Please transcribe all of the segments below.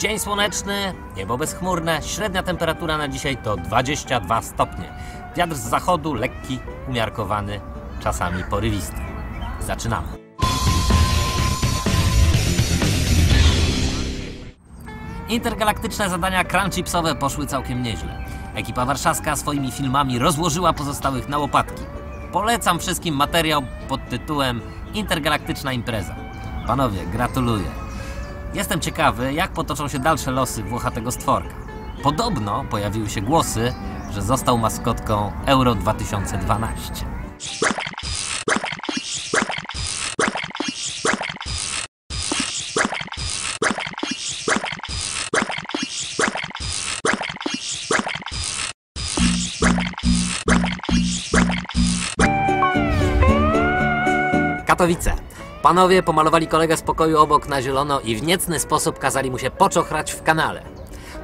Dzień słoneczny, niebo bezchmurne, średnia temperatura na dzisiaj to 22 stopnie. Wiatr z zachodu lekki, umiarkowany, czasami porywisty. Zaczynamy. Intergalaktyczne zadania crunchipsowe poszły całkiem nieźle. Ekipa warszawska swoimi filmami rozłożyła pozostałych na łopatki. Polecam wszystkim materiał pod tytułem Intergalaktyczna impreza. Panowie, gratuluję. Jestem ciekawy, jak potoczą się dalsze losy włochatego stworka. Podobno pojawiły się głosy, że został maskotką Euro 2012. Katowice. Panowie pomalowali kolegę z pokoju obok na zielono i w niecny sposób kazali mu się poczochrać w kanale.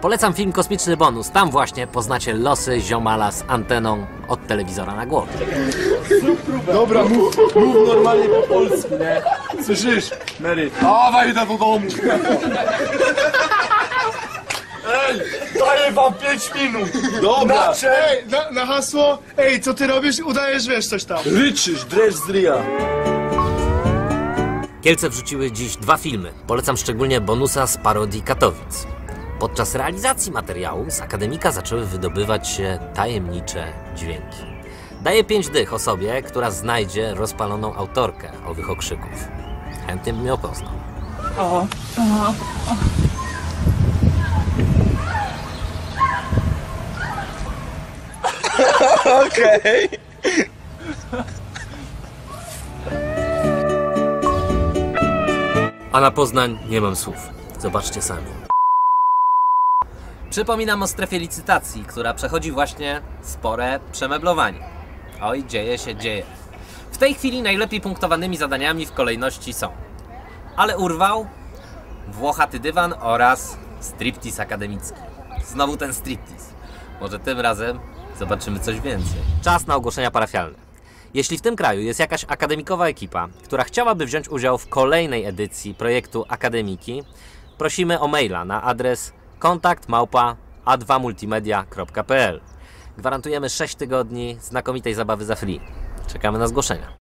Polecam film Kosmiczny Bonus. Tam właśnie poznacie losy ziomala z anteną od telewizora na głowie. Dobra, mów, mów normalnie po polsku, nie? Słyszysz, Mary? Dawaj idę do domu! Ej, daję wam 5 minut! Dobra! Ej, na, na hasło, ej, co ty robisz? Udajesz, wiesz, coś tam. Ryczysz, dresz z ryja! Kielce wrzuciły dziś dwa filmy. Polecam szczególnie bonusa z parodii Katowic. Podczas realizacji materiału z akademika zaczęły wydobywać się tajemnicze dźwięki. Daję pięć dych osobie, która znajdzie rozpaloną autorkę owych okrzyków. Chętnie bym ją poznał. Okej! A na Poznań nie mam słów. Zobaczcie sami. Przypominam o strefie licytacji, która przechodzi właśnie spore przemeblowanie. Oj, dzieje się, dzieje. W tej chwili najlepiej punktowanymi zadaniami w kolejności są Ale urwał, Włochaty dywan oraz striptease akademicki. Znowu ten striptease. Może tym razem zobaczymy coś więcej. Czas na ogłoszenia parafialne. Jeśli w tym kraju jest jakaś akademikowa ekipa, która chciałaby wziąć udział w kolejnej edycji projektu Akademiki, prosimy o maila na adres kontakt małpa a2multimedia.pl. Gwarantujemy 6 tygodni znakomitej zabawy za free. Czekamy na zgłoszenia.